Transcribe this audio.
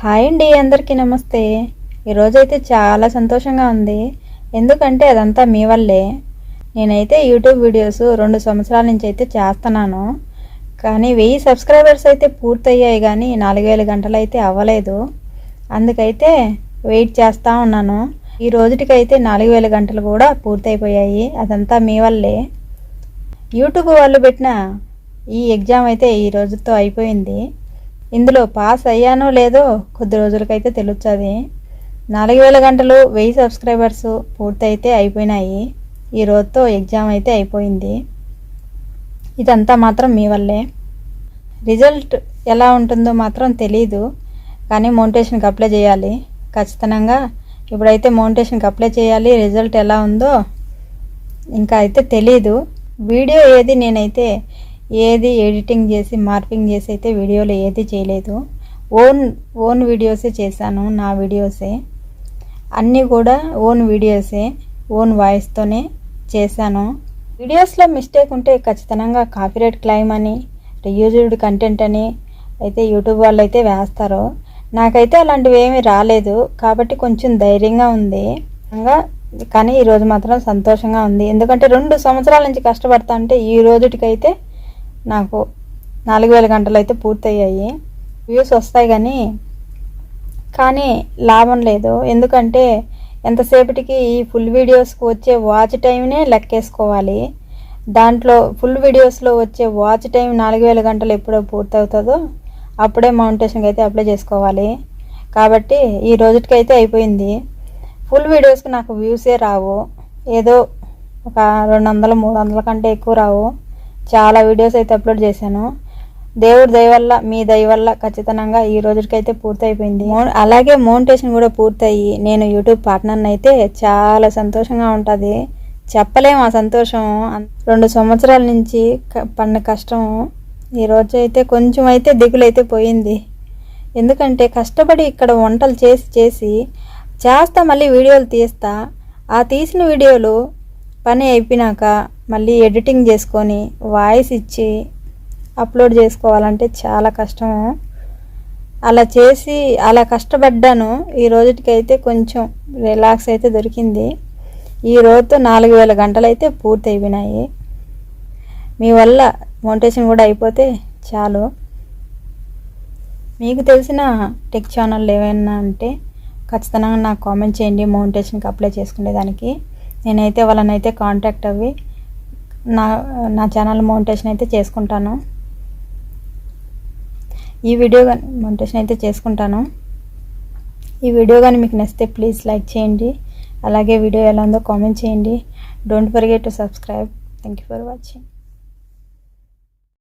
Hi అండి అందరికీ నమస్తే. ఈరోజైతే చాలా సంతోషంగా ఉంది. ఎందుకంటే అదంతా మీ వల్లే. నేనైతే యూట్యూబ్ వీడియోస్ రెండు సంవత్సరాల నుంచి అయితే చేస్తున్నాను. కానీ వెయ్యి సబ్స్క్రైబర్స్ అయితే పూర్తయ్యాయి కానీ నాలుగు వేల గంటలు అయితే అవ్వలేదు. అందుకైతే వెయిట్ చేస్తూ ఉన్నాను. ఈ రోజుటికైతే నాలుగు వేల గంటలు కూడా పూర్తయిపోయాయి. అదంతా మీ వల్లే. యూట్యూబ్ వాళ్ళు పెట్టిన ఈ ఎగ్జామ్ అయితే ఈ రోజుతో అయిపోయింది. ఇందులో పాస్ అయ్యానో లేదో కొద్ది రోజులకైతే తెలుస్తుంది నాలుగు వేల గంటలు వెయ్యి సబ్స్క్రైబర్స్ పూర్తయితే అయిపోయినాయి. ఈ రోజుతో ఎగ్జామ్ అయితే అయిపోయింది. ఇదంతా మాత్రం మీ వల్లే. రిజల్ట్ ఎలా ఉంటుందో మాత్రం తెలీదు కానీ మౌంటేషన్కి అప్లై చేయాలి. ఖచ్చితంగా ఇప్పుడైతే మౌంటేషన్కి అప్లై చేయాలి రిజల్ట్ ఎలా ఉందో ఇంకా అయితే తెలీదు. వీడియో ఏది నేనైతే ఏది ఎడిటింగ్ చేసి మార్పింగ్ చేసి అయితే వీడియోలో ఏది చేయలేదు. ఓన్ ఓన్ వీడియోసే చేశాను నా వీడియోసే. అన్నీ కూడా ఓన్ వీడియోసే ఓన్ వాయిస్తోనే చేశాను. వీడియోస్లో మిస్టేక్ ఉంటే ఖచ్చితంగా కాపీరైట్ క్లైమ్ అని రియూజ్డ్ కంటెంట్ అని అయితే యూట్యూబ్ వాళ్ళు అయితే వేస్తారు. నాకైతే అలాంటివి ఏమీ రాలేదు కాబట్టి కొంచెం ధైర్యంగా ఉంది. ఇంకా కానీ ఈరోజు మాత్రం సంతోషంగా ఉంది. ఎందుకంటే రెండు సంవత్సరాల నుంచి కష్టపడతా అంటే ఈ రోజుటికైతే నాకు నాలుగు వేల గంటలు అయితే పూర్తయ్యాయి. వ్యూస్ వస్తాయి కానీ కానీ లాభం లేదు. ఎందుకంటే ఎంతసేపటికి ఈ ఫుల్ వీడియోస్కి వచ్చే వాచ్ టైంనే లెక్కేసుకోవాలి. దాంట్లో ఫుల్ వీడియోస్లో వచ్చే వాచ్ టైం నాలుగు వేల గంటలు ఎప్పుడో పూర్తవుతుందో అప్పుడే మౌంటేషన్కి అయితే అప్లై చేసుకోవాలి. కాబట్టి ఈ రోజుటికైతే అయిపోయింది. ఫుల్ వీడియోస్కి నాకు వ్యూసే రావు. ఏదో ఒక రెండు వందలు మూడు వందల కంటే ఎక్కువ రావు. చాలా వీడియోస్ అయితే అప్లోడ్ చేశాను. దేవుడి దయ వల్ల మీ దయ వల్ల ఖచ్చితంగా ఈ రోజుకైతే పూర్తయిపోయింది. అలాగే మౌంటేషన్ కూడా పూర్తయి నేను యూట్యూబ్ పార్ట్నర్ని అయితే చాలా సంతోషంగా ఉంటుంది. చెప్పలేము ఆ సంతోషం. రెండు సంవత్సరాల నుంచి పడిన కష్టం ఈరోజు అయితే కొంచెం అయితే దిగులైతే పోయింది. ఎందుకంటే కష్టపడి ఇక్కడ వంటలు చేసి చేసి చేస్తా మళ్ళీ వీడియోలు తీస్తా. ఆ తీసిన వీడియోలు పని అయిపోయినాక మళ్ళీ ఎడిటింగ్ చేసుకొని వాయిస్ ఇచ్చి అప్లోడ్ చేసుకోవాలంటే చాలా కష్టము. అలా చేసి అలా కష్టపడ్డాను. ఈ రోజుకైతే కొంచెం రిలాక్స్ అయితే దొరికింది. ఈ రోజుతో నాలుగు వేల గంటలు అయితే పూర్తి అయిపోయినాయి మీ వల్ల మోటేషన్ కూడా అయిపోతే చాలు. మీకు తెలిసిన టెక్ ఛానల్ ఏమైనా అంటే ఖచ్చితంగా నాకు కామెంట్ చేయండి. మౌంటేషన్కి అప్లై చేసుకునేదానికి. నేనైతే వాళ్ళనైతే కాంటాక్ట్ అవ్వి నా నా ఛానల్ మౌంటేషన్ అయితే చేసుకుంటాను. ఈ వీడియో కానీ మౌంటేషన్ అయితే చేసుకుంటాను. ఈ వీడియో కానీ మీకు నచ్చితే ప్లీజ్ లైక్ చేయండి. అలాగే వీడియో ఎలా ఉందో కామెంట్ చేయండి. Don't forget to subscribe thank you for watching